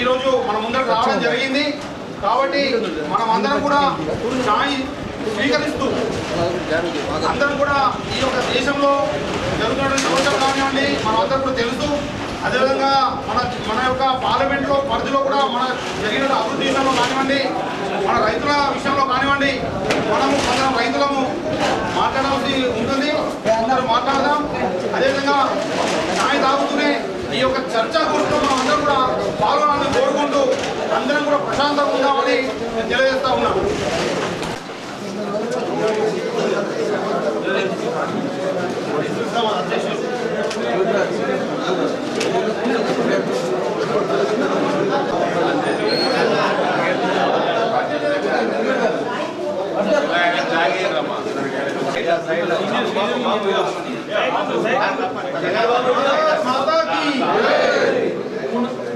ఈరోజు మన ముందరకు రావడం జరిగింది. కాబట్టి మనం అందరం కూడా ఛాయ్ స్వీకరిస్తూ అందరం కూడా ఈ యొక్క దేశంలో జరుగుతున్న సమస్యలు కానివ్వండి మనం అందరం కూడా తెలుసు అదేవిధంగా మన మన యొక్క పార్లమెంట్లో పరిధిలో కూడా మన జరిగిన అభివృద్ధి విషయంలో కానివ్వండి మన రైతుల విషయంలో కానివ్వండి మనము కొందరం రైతులము మాట్లాడాల్సి ఉంటుంది. కొందరు మాట్లాడదాం. అదేవిధంగా ఛాయ్ తాగుతూనే ఈ యొక్క చర్చా కూర్చులో మనం అందరం కూడా పాల్గొనాలని కోరుకుంటూ అందరం కూడా ప్రశాంతంగా ఉందామని నేను తెలియజేస్తా ఉన్నాను మాతా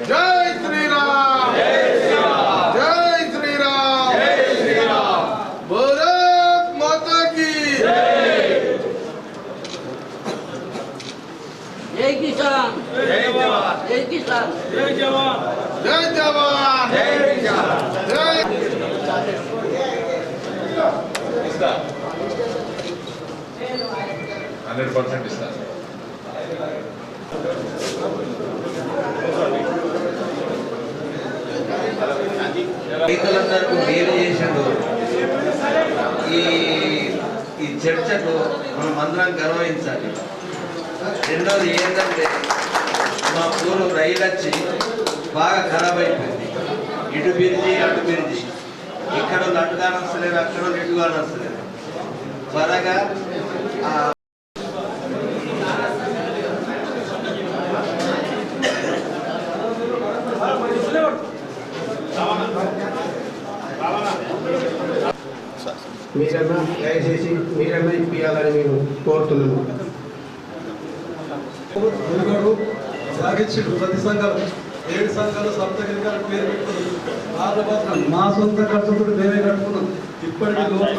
జై శ్రీరామ్ జై శ్రీరామ్ భారత్ మాతా జై కిసాన్ జై కిసాన్ జై జవాన్ జై హండ్రెడ్ పర్సెంట్ ఇస్తాను రైతులందరికీ మేలు చేసిండు ఈ ఈ చర్చకు మనం అందరం గౌరవించాలి రెండోది ఏంటంటే మా ఊరు రైలు వచ్చి బాగా ఖరాబ్ అయిపోయింది. ఇటు బిరిజి అటు బిరిజి ఇక్కడ అటు కానొస్తలేదు అక్కడ ఇటు కానొస్తలేదు త్వరగా ఆ మీరన్నా దయచేసి మీరన్నా ఇప్పియాలని మేము కోరుతున్నాము ప్రతి సంఘాలు ఏడు సంఘాలు సప్తగిరి పేరు పెట్టుకున్నాం. మా సొంత ఖర్చుతో మేమే కట్టుకున్నాం. ఇప్పటికీ లోన్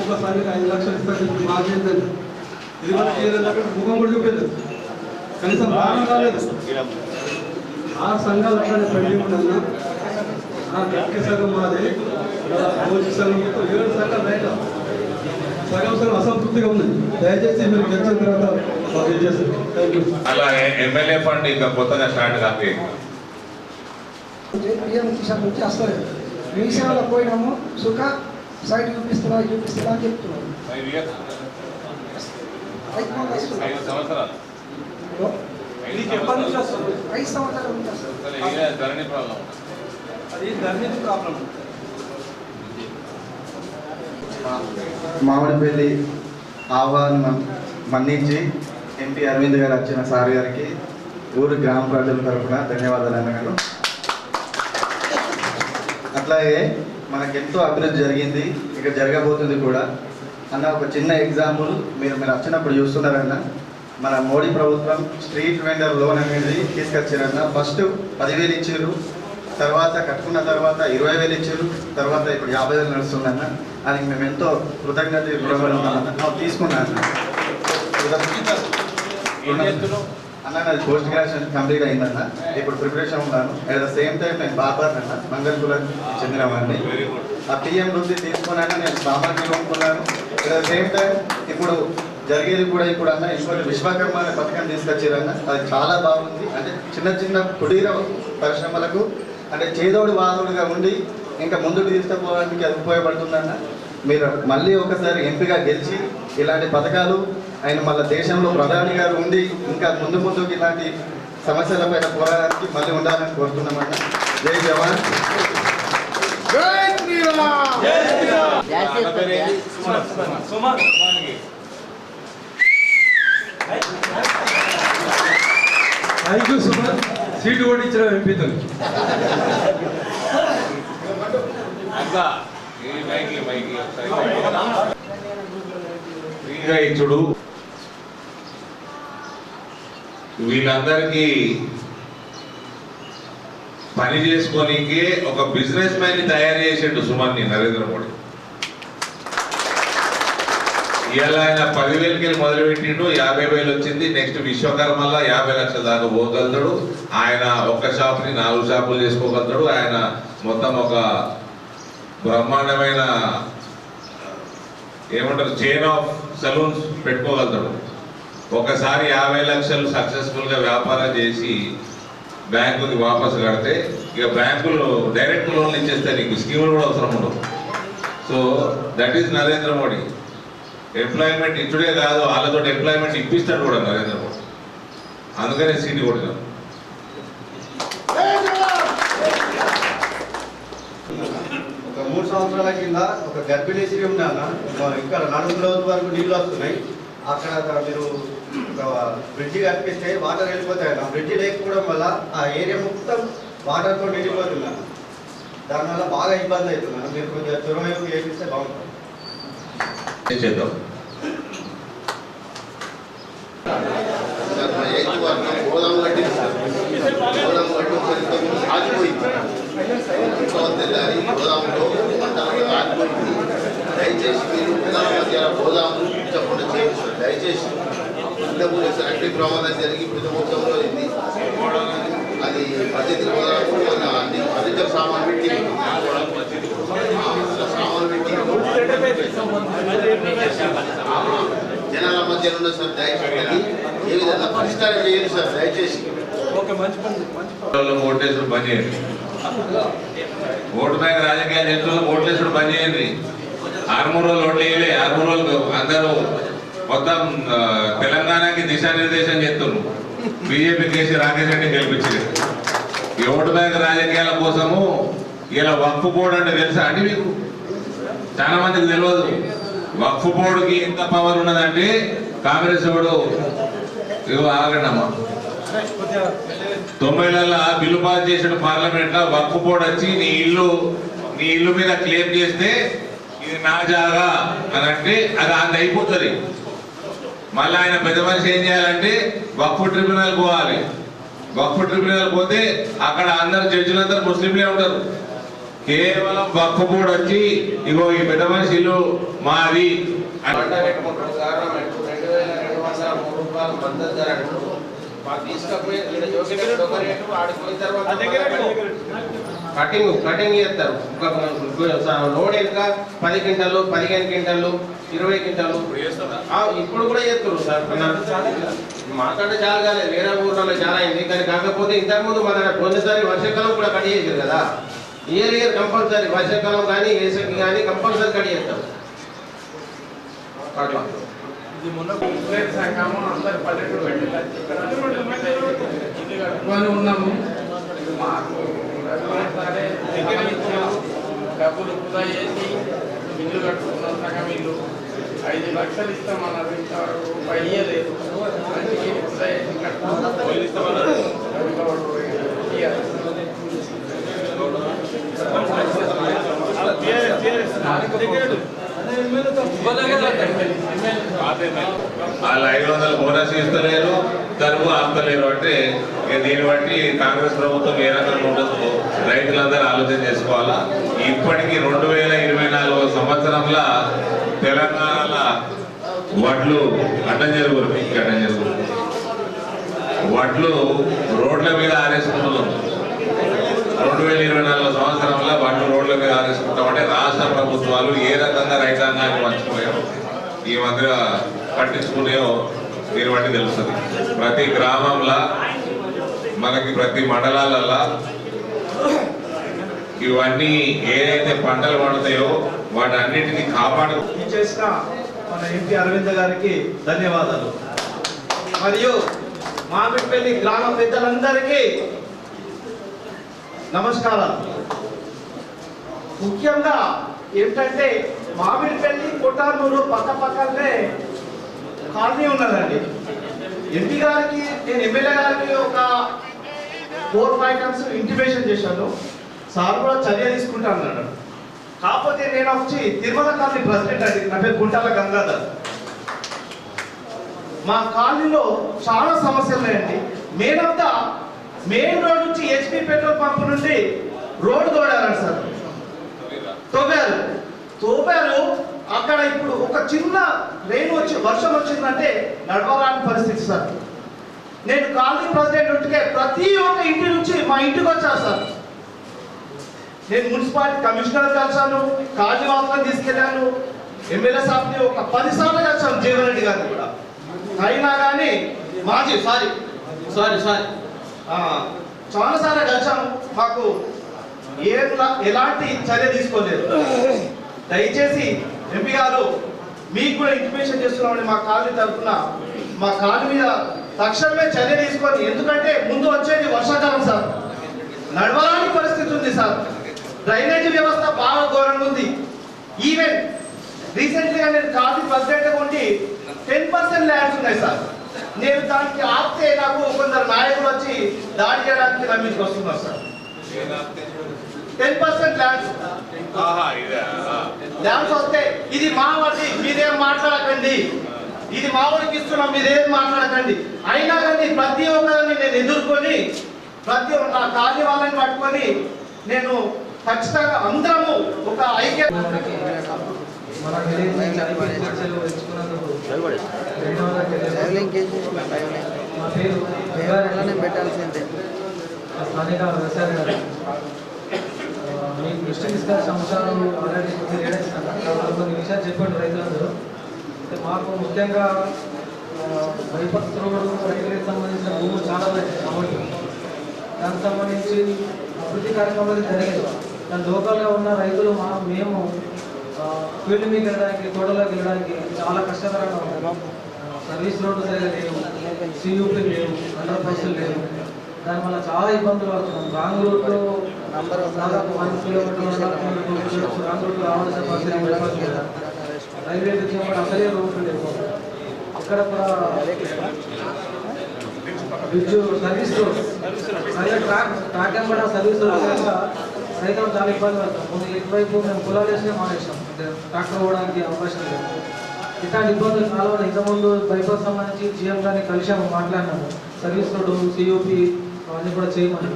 ఒక్కసారి ఒక ఐదు లక్షలు ఇస్తాను మాకేంటండి ఇది వరకు ఏదైనా అక్కడ ముఖం కూడా చూపించలేదు. కనీసం రావడం కాలేదు. ఆ సంఘాలు అక్కడ పెళ్ళి ఉండన్నా ఆ గట్టి సగం మాది. భోజన సగం మొత్తం ఏడు సంఘాలు రైట్ సగం సగం అసంతృప్తిగా ఉంది దయచేసి మీరు గెలిచిన తర్వాత మాకు ఇది చేస్తారు థ్యాంక్ యూ అలా ఎమ్మెల్యే ఫండ్ ఇంకా కొత్తగా స్టార్ట్ కాదు పిఎం కిసాన్ నుంచి వస్తుంది మీ సేవలో పోయినాము. సుఖ సైడ్ చూపిస్తున్నా చూపిస్తున్నా అని చెప్తున్నాను ఫైవ్ ఇయర్స్ ఐదు మంది వస్తున్నారు. ఐదు సంవత్సరాలు. ఐదు సంవత్సరాలు. ఐదు సంవత్సరాల నుంచి వస్తుంది అసలు ఏ ధరణి ప్రాబ్లం అది ధరణి ప్రాబ్లం మామిడిపల్లి ఆహ్వానం మన్నించి ఎంపీ అరవింద్ గారు వచ్చిన సార్ గారికి ఊరు గ్రామ ప్రజల తరఫున ధన్యవాదాలు అన్నగారు అట్లాగే మనకెంతో అభివృద్ధి జరిగింది ఇక జరగబోతుంది కూడా. అన్న ఒక చిన్న ఎగ్జాంపుల్ మీరు మీరు వచ్చినప్పుడు చూస్తున్నారన్న. మన మోడీ ప్రభుత్వం స్ట్రీట్ వెండర్ లోన్ అనేది తీసుకొచ్చారన్న. ఫస్ట్ పదివేలు ఇచ్చారు తర్వాత కట్టుకున్న తర్వాత ఇరవై వేలు ఇచ్చారు తర్వాత ఇప్పుడు యాభై వేలు నడుస్తుందన్న. దానికి మేము ఎంతో కృతజ్ఞత తీసుకున్నాను అన్న నాది పోస్ట్ గ్రాడ్యుయేషన్ కంప్లీట్ అయిందన్న. ఇప్పుడు ప్రిపరేషన్ ఉన్నాను. అట్ ద సేమ్ టైం నేను బాబార్ అన్న మంగళపురం చెందినవాడిని ఆ పిఎం వృత్తి తీసుకున్నాక నేను సామాన్యులు అనుకున్నాను. అట్ ద సేమ్ టైం ఇప్పుడు జరిగేది కూడా ఇప్పుడు అన్న ఇంకోటి విశ్వకర్మ అనే పథకం తీసుకొచ్చారన్న అది చాలా బాగుంది. అంటే చిన్న చిన్న కుటీర పరిశ్రమలకు అంటే చేదోడు వాదోడుగా ఉండి ఇంకా ముందుకు తీసుకుపోవడానికి అది ఉపయోగపడుతుందన్న? మీరు మళ్ళీ ఒకసారి ఎంపీగా గెలిచి ఇలాంటి పథకాలు ఆయన మళ్ళీ దేశంలో ప్రధాని గారు ఉండి ఇంకా ముందు ముందుకు ఇలాంటి సమస్యలపైన పోరాడానికి మళ్ళీ ఉండాలని కోరుతున్నామన్న. జై జవాన్. థ్యాంక్ యూ సుమన్ సీటు కూడా ఇచ్చిన ఎంపీతో ఇంకా వీళ్ళందరికీ పని చేసుకోనికి ఒక బిజినెస్ మ్యాన్ని తయారు చేసిండు సుమన్ని నరేంద్ర మోడీ. ఇలా ఆయన పదివేలకి మొదలుపెట్టిండు మొదలు పెట్టిండు యాభై వేలు వచ్చింది నెక్స్ట్ విశ్వకర్మల్లో యాభై లక్షల దాకా పోగలుగుతాడు. ఆయన ఒక్క షాప్ని నాలుగు షాపులు చేసుకోగలుగుతాడు. ఆయన మొత్తం ఒక బ్రహ్మాండమైన ఏమంటారు చైన్ ఆఫ్ సలూన్స్ పెట్టుకోగలుగుతాడు. ఒకసారి యాభై లక్షలు సక్సెస్ఫుల్గా వ్యాపారం చేసి బ్యాంకుకి వాపసు కడితే ఇక బ్యాంకులు డైరెక్ట్ లోన్లు ఇచ్చేస్తాయి నీకు స్కీములు కూడా అవసరం ఉండవు so that is Narendra Modi employment ఇచ్చుడే కాదు వాళ్ళతో ఎంప్లాయ్మెంట్ ఇప్పిస్తాడు కూడా నరేంద్ర మోడీ. అందుకనే సీట్ కొడుతున్నాం ఒక మూడు సంవత్సరాల కింద ఒక గర్భిణీ స్త్రీ ఉన్నాను ఇక్కడ నడుము రోజు వరకు నీళ్ళు వస్తున్నాయి. అక్కడ మీరు ఒక బ్రిడ్జి కట్టిస్తే వాటర్ వెళ్ళిపోతాయి ఆ బ్రిడ్జి లేకపోవడం వల్ల ఆ ఏరియా మొత్తం వాటర్తో నిండిపోతున్నాను దానివల్ల బాగా ఇబ్బంది అవుతున్నాను మీరు కొంచెం చొరవ చేపిస్తే బాగుంటుంది. చేద్దాం? గోదాము కట్టి ఒకసారి ఇంతకుముందు ఆగిపోయింది. తెల్లారి గోదాములో పంటలు దయచేసి మీరు ప్రధాన మధ్య గోదాము చెప్పకుండా చేయండి దయచేసి ఇంతకుముందు సార్ అగ్ని ప్రమాదం జరిగి ప్రతి మొత్తంలో అయింది అది పద్ధతి గోదాము మన అన్ని ఫర్నిచర్ సామాన్ పెట్టి సామాన్ పెట్టి జనాల మధ్య ఉన్న సార్ దయచేసి ఏ విధంగా పరిష్కారం చేయండి సార్? దయచేసి. వాళ్ళు ఓటేసుడు బంద్ చేయండి. ఓటు బ్యాంక్ రాజకీయాలు ఓట్లేసుడు బంద్ చేయండి. ఆరుమూరు రోజులు ఓట్లు వేయలే ఆరుమూరు రోజులు అందరూ మొత్తం తెలంగాణకి దిశానిర్దేశం చేస్తున్నారు. బీజేపీ కేసీ రాకేష్ రెడ్డి గెలిపించారు ఈ ఓటు బ్యాంక్ రాజకీయాల కోసము ఇలా వక్ఫ్ బోర్డు అంటే తెలుసా అండి మీకు? చాలా మందికి తెలియదు. వక్ఫ్ బోర్డుకి ఎంత పవర్ ఉన్నదంటే కాంగ్రెస్ వాడు ఇదిగో ఆగండి అమ్మా తొంభైలలో బిల్లు పాస్ చేసిన పార్లమెంట్లో వక్ఫ్ బోర్డు వచ్చి నీ ఇల్లు నీ ఇల్లు మీద క్లెయిమ్ చేస్తే ఇది నా జాగా అని అంటే అది అది అయిపోతుంది. మళ్ళీ ఆయన పెద్ద మనిషి ఏం చేయాలంటే వక్ఫ్ ట్రిబ్యునల్ పోవాలి. వక్ఫ్ ట్రిబ్యునల్ పోతే అక్కడ అందరు జడ్జిలందరూ ముస్లింలే ఉంటారు. కేవలం వక్ఫ్ బోర్డు వచ్చి ఇగో ఈ పెద్ద మనిషి ఇల్లు మాది అని పంట పెట్టుకుంటాడు గవర్నమెంట్ రెండు వేల రెండు వందల అంటాడు మాకు తీసుకపోయి తర్వాత కటింగ్ కటింగ్ చేస్తారు. లోడ్ ఇంకా పది క్వింటాలు పదిహేను క్వింటాలు ఇరవై క్వింటాలు. ఇప్పుడు కూడా చేస్తారు సార్. మాకంటే చాలా కాలేదు. వేరే ఊర్లలో చాలా అయింది. కానీ కాకపోతే ఇంతకుముందు మన కొన్నిసారి వర్షాకాలం కూడా కట్ చేశారు కదా. Year year compulsory. వర్షాకాలం కానీ వేసవికి కానీ కంపల్సరీ కట్ చేస్తాం అట్లా. ఉన్నాము. మాకు డబ్బులు వృధా చేసి ఇల్లు కట్టుకున్నాం. సగం ఇల్లు. ఐదు లక్షలు ఇస్తామన్నారు. ఇంతవరకు రూపాయి ఇయ్యలేదు. అందుకే వృధా చేసి. వాళ్ళు ఐదు వందల బోనస్ ఇస్తలేరు తరువు ఆపుతలేరు అంటే ఇక దీన్ని బట్టి కాంగ్రెస్ ప్రభుత్వం ఏ రకంగా ఉండదు. రైతులందరూ ఆలోచన చేసుకోవాలా? ఇప్పటికీ రెండు వేల ఇరవై నాలుగు సంవత్సరంలో తెలంగాణలో వడ్లు అడ్డం జరుగురు అడ్డం జరుగురు. వడ్లు రోడ్ల మీద ఆరేసుకుంటున్నాం. రెండు వేల ఇరవై నాలుగు సంవత్సరంలో వడ్లు రోడ్ల మీద ఆరేసుకుంటామంటే రాష్ట్ర ప్రభుత్వాలు ఏ రకంగా రైతాంగాన్ని మర్చిపోయి ఈ మధ్య పట్టించుకునేవో దీని బట్టి తెలుస్తుంది. ప్రతి గ్రామంలో మనకి ప్రతి మండలాలలో ఇవన్నీ ఏదైతే పంటలు పండుతాయో వాటి అన్నింటినీ కాపాడు చేసిన మన ఎంపీ అరవింద్ గారికి ధన్యవాదాలు. మరియు మామిడిపల్లి గ్రామ పెద్దలందరికీ నమస్కారాలు. ముఖ్యంగా ఏంటంటే మామిడిపల్లి కొట్టానూరు పక్క పక్కనే కాలనీ ఉన్నదండి. ఎంపీ గారికి నేను ఎమ్మెల్యే గారికి ఒక ఫోర్ ఫైవ్ టైమ్స్ ఇంటిమేషన్ చేశాను. సార్ కూడా చర్య తీసుకుంటా అన్నాడు. కాకపోతే నేను వచ్చి తిరుమల కాలనీ ప్రెసిడెంట్ అండి. నా పేరు గుంటాల గంగాధర్. మా కాలనీలో చాలా సమస్యలు ఉన్నాయండి. Main of the main road నుంచి హెచ్పి పెట్రోల్ పంప్ నుండి రోడ్డు తోడారు సార్. తోపారు తోపారు. అక్కడ ఇప్పుడు ఒక చిన్న రెయిన్ వచ్చి వర్షం వచ్చిందంటే నడవరాని పరిస్థితి సార్. నేను కాలనీ ప్రెసిడెంట్ ఉంటే ప్రతి ఒక్క ఇంటి నుంచి మా ఇంటికి వచ్చాను సార్. నేను మున్సిపాలిటీ కమిషనర్ కలిసాను కాజీవాసులను తీసుకెళ్ళాను. ఎమ్మెల్యే సాబ్ని ఒక పది సార్లు కలిసాను జీవన్ రెడ్డి గారిని కూడా. అయినా కానీ మాజీ సారీ సారీ సారీ. చాలా సార్లు కలిసాము మాకు ఏ ఎలాంటి చర్య తీసుకోలేదు. దయచేసి ఎంపీ గారు మీకు కూడా ఇన్ఫర్మేషన్ చేస్తున్నామని మా కాలనీ తరఫున. మా కాలనీ మీద తక్షణమే చర్య తీసుకొని ఎందుకంటే ముందు వచ్చేది వర్షాకాలం సార్. నడవరాని పరిస్థితి ఉంది సార్. డ్రైనేజీ వ్యవస్థ బాగా ఘోరంగా ఉంది. ఈవెన్ రీసెంట్గా నేను కాఫీ ప్రెసిడెంట్ ఉండి టెన్ పర్సెంట్ ల్యాండ్స్ ఉన్నాయి సార్. నేను దానికి ఆపితే నాకు కొందరు నాయకులు వచ్చి దాడి చేయడానికి నా వస్తున్నారు సార్. టెన్ పర్సెంట్ ల్యాండ్స్ ఆహా ఇదా ల్యాండ్స్ వస్తే ఇది మా వాడి మీరేం మాట్లాడకండి. ఇది మా వాడికి ఇస్తున్నాం మీరేం మాట్లాడకండి. అయినా కానీ ప్రతి ఒక్కరిని నేను ఎదుర్కొని ప్రతి ఒక్క నా కాలనీ వాళ్ళని పట్టుకొని నేను ఖచ్చితంగా అందరము ఒక ఐక్య మన విలేజ్ నుంచి ఐపీఎల్ చర్చలు ఎంచుకున్నందుకు ధన్యవాదాలు తెలియజేస్తున్నాను. మా పేరు అలానే పెట్టాల్సిందే స్థానిక వ్యవసాయ మీకు దృష్టి తీసుకొచ్చిన అంశాలు ఆల్రెడీ కొన్ని విషయాలు చెప్పండి రైతులందరూ. మాకు ముఖ్యంగా బైపాస్ రోడ్డు రైతులకు సంబంధించిన భూములు చాలా ఉన్నాయి కాబట్టి దానికి సంబంధించి అభివృద్ధి కార్యక్రమాలు జరిగేది దాని లోకల్గా ఉన్న రైతులు మా మేము ఫీల్డ్ మీకు వెళ్ళడానికి తోటలోకి వెళ్ళడానికి చాలా కష్టకరంగా ఉన్నాం. సర్వీస్ రోడ్డు సరిగా లేవు సియూపీ లేవు అండర్ పాస్లు లేవు. దానివల్ల చాలా ఇబ్బందులు పడుతున్నాం. రాంగ్ రూట్లో దాదాపు వన్ కిలోమీటర్ రాంగ్ రూట్లో రావాల్సిన పరిస్థితి రైల్వే కూడా అసలే రోడ్లు లేవు ఇక్కడ కూడా bridge service road. Track track ఎంబడ service road రైతులు చాలా ఇబ్బంది పడతాం ముందు ఇటువైపు మేము పొలాలు వేసినా మానేసాం అంటే ట్రాక్టర్ పోవడానికి అవకాశం లేదు. ఇట్లాంటి ఇబ్బందులు చాలా ఉన్నాయి. ఇంతకుముందు బైపాస్ సంబంధించి జిఎం గారిని కలిసాము మాట్లాడినాము. సర్వీస్ రోడ్డు సియూపి అవన్నీ కూడా చేయమని.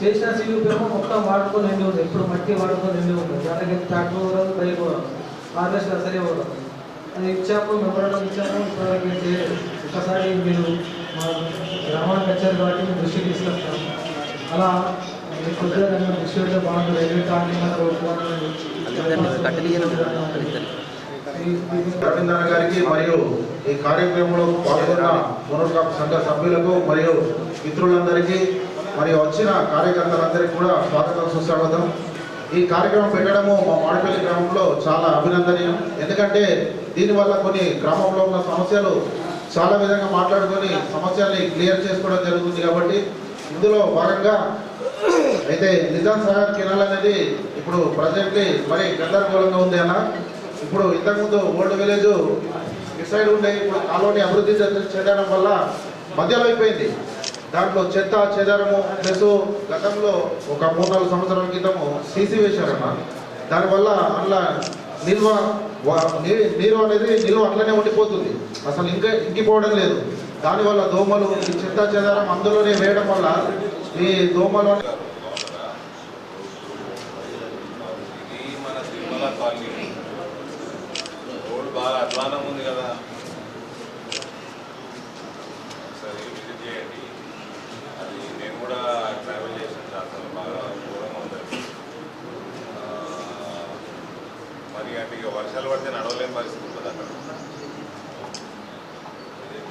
చేసిన సియూపి ఏమో మొత్తం వాడుకొని నిండి ఉంది. ఎప్పుడు మట్టి వాడుకొని నిండి ఉంటుంది దానికి ట్రాక్టర్ పోవడం బైక్ పోవడం హార్వెస్టర్ సరే పోవడం అది ఇచ్చాము మెమోరాండం ఇచ్చాము ఇప్పటివరకు చేయలేదు. ఒకసారి మీరు మా గ్రామానికి వచ్చారు కాబట్టి మేము దృష్టి తీసుకొస్తాము అలా కొద్దిగా దాన్ని దృష్టి పెడితే బాగుంటుంది. రైల్వే ట్రాకింగ్ రవీంద్ర గారికి మరియు ఈ కార్యక్రమంలో పాల్గొన్న పునర్కాపు సంఘ సభ్యులకు మరియు మిత్రులందరికీ మరియు వచ్చిన కార్యకర్తలందరికీ కూడా స్వాగతం సుస్వాగతం. ఈ కార్యక్రమం పెట్టడము మా మాడపల్లి గ్రామంలో చాలా అభినందనీయం. ఎందుకంటే దీనివల్ల కొన్ని గ్రామంలో ఉన్న సమస్యలు చాలా విధంగా మాట్లాడుకొని సమస్యల్ని క్లియర్ చేసుకోవడం జరుగుతుంది కాబట్టి ఇందులో భాగంగా అయితే నిజాం సాగర్ కెనాల్ అనేది ఇప్పుడు ప్రజెంట్లీ మరి గందరగోళంగా ఉంది అన్న. ఇప్పుడు ఇంతకుముందు ఓల్డ్ విలేజ్ ఇటు సైడ్ ఉండే ఇప్పుడు కాలనీ అభివృద్ధి చెందడం వల్ల మధ్యలో అయిపోయింది. దాంట్లో చెత్త చెదారము ప్లస్ గతంలో ఒక మూడు నాలుగు సంవత్సరాల క్రితము సీసీ వేశారన్న దానివల్ల అందులో నిల్వ నీరు అనేది నిల్వ అట్లనే ఉండిపోతుంది. అసలు ఇంకా ఇంకిపోవడం లేదు. దానివల్ల దోమలు ఈ చెత్త చెదారం అందులోనే వేయడం వల్ల ఈ దోమలు రోడ్ బాగా అధ్వానం ఉంది కదా సరే విజిట్ చేయండి అది నేను కూడా ట్రావెల్ చేసిన చాలా బాగా దూరంగా ఉంది ఆ, మరి అంటే ఇక వర్షాలు పడితే నడవలేని పరిస్థితి ఉంటుంది అక్కడ.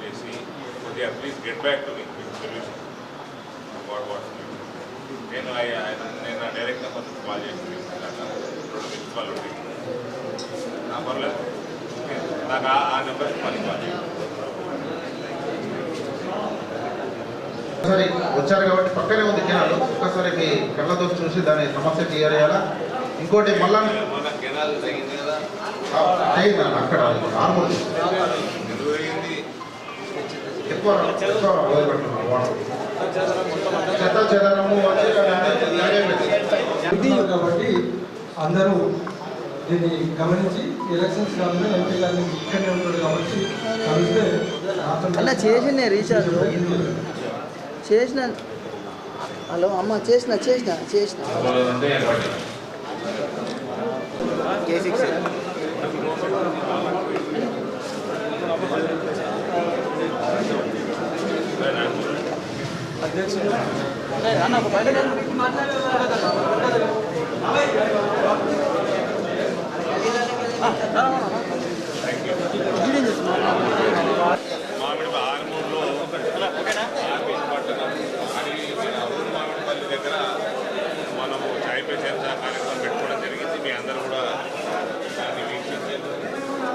చేసి కొద్దిగా please get back to me solution what what నేను ఆయన నేను డైరెక్ట్గా కొంచెం కాల్ చేసి రెండు మినిట్స్ నా పర్లేదు ఓకే. నాకు ఆ- ఆ నెంబర్కి మళ్ళీ కాల్ చేయండి. ఒకసారి వచ్చారు కాబట్టి పక్కనే ఉంది జనాలు ఒక్కసారి మీ కళ్ళతో చూసి దాని సమస్య క్లియర్ చేయాలా ఇంకోటి మళ్ళా అక్కడ ఎక్కువ ఎక్కువ వాటర్ చెత్త చెదరము ఇది కాబట్టి అందరూ దీన్ని గమనించి ఎలక్షన్స్ కాకుండా ఎంపీ గారిని ఇక్కడనే ఉంటాడు కాబట్టి కలిస్తే అన్న చేసిన రీఛార్జ్. చేసిన హలో అమ్మ చేసిన చేసిన చేసిన. కే సిక్స్ అన్న ఒక బయట మామిడి ఆర్మూర్లో ఆర్మీస్ పట్టణం అడవి అరుణ్ మామిడిపల్లి దగ్గర మనము చాయ్ పే చర్చా కార్యక్రమం పెట్టుకోవడం జరిగింది మీ అందరూ కూడా దాన్ని వీక్షించారు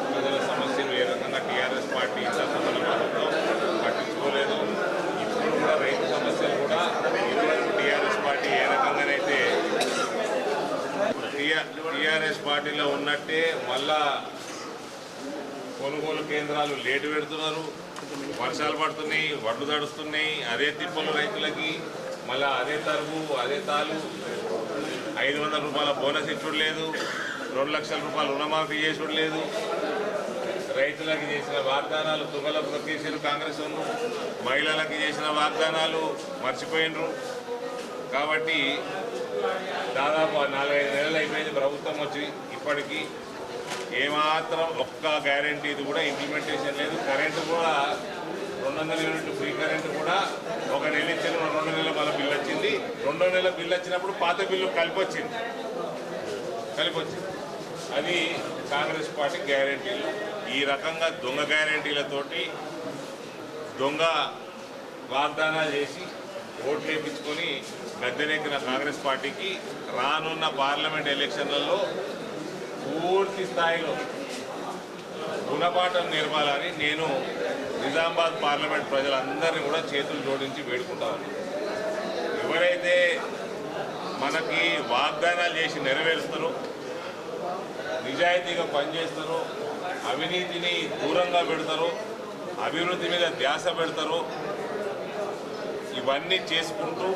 ప్రజల సమస్యలు ఏ రకంగా టీఆర్ఎస్ పార్టీ ఇంతకుముందు ప్రభుత్వం పట్టించుకోలేదు ఇప్పుడు కూడా రైతు సమస్యలు కూడా ఇదివరకు టీఆర్ఎస్ పార్టీ ఏ రకంగానైతే టీఆర్ఎస్ పార్టీలో ఉన్నట్టే మళ్ళా కొనుగోలు కేంద్రాలు లేటు పెడుతున్నారు. వర్షాలు పడుతున్నాయి వడ్లు తడుస్తున్నాయి అదే తిప్పలు రైతులకి మళ్ళా అదే తరువు అదే తాలు. ఐదు వందల రూపాయల బోనస్ ఇచ్చుడు లేదు రెండు లక్షల రూపాయలు రుణమాఫీ చేసుడు లేదు. రైతులకు చేసిన వాగ్దానాలు తుగలకు తొక్కేసారు కాంగ్రెస్ మహిళలకు చేసిన వాగ్దానాలు మర్చిపోయినరు. కాబట్టి దాదాపు నాలుగైదు నెలలు అయిపోయింది ప్రభుత్వం వచ్చి. ఇప్పటికీ ఏమాత్రం ఒక్క గ్యారంటీ ఇది కూడా ఇంప్లిమెంటేషన్ లేదు. కరెంటు కూడా రెండు వందల యూనిట్ ఫ్రీ కరెంటు కూడా ఒక నెల ఇచ్చిన రెండు నెలల మన బిల్లు వచ్చింది. రెండో నెల బిల్లు వచ్చినప్పుడు పాత బిల్లు కలిపి వచ్చింది కలిపి వచ్చింది అది కాంగ్రెస్ పార్టీ గ్యారంటీలు ఈ రకంగా దొంగ గ్యారంటీలతోటి దొంగ వాగ్దానాలు చేసి ఓట్లు వేయించుకొని గద్దెనెక్కిన కాంగ్రెస్ పార్టీకి రానున్న పార్లమెంట్ ఎలక్షన్లలో పూర్తి స్థాయిలో గుణపాఠం నేర్పాలని నేను నిజామాబాద్ పార్లమెంట్ ప్రజలందరినీ కూడా చేతులు జోడించి వేడుకుంటాను ఎవరైతే మనకి వాగ్దానాలు చేసి నెరవేరుస్తారో నిజాయితీగా పనిచేస్తారో అవినీతిని దూరంగా పెడతారో అభివృద్ధి మీద ధ్యాస పెడతారో ఇవన్నీ చేసుకుంటూ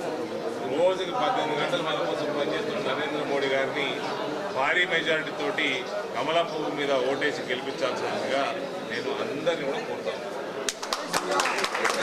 రోజుకి పద్దెనిమిది గంటలు మన కోసం పనిచేస్తున్న నరేంద్ర మోడీ గారిని భారీ మెజారిటీ తోటి కమలాపూర్ మీద ఓటేసి గెలిపించాల్సిందిగా నేను అందరినీ కూడా కోరుతాను.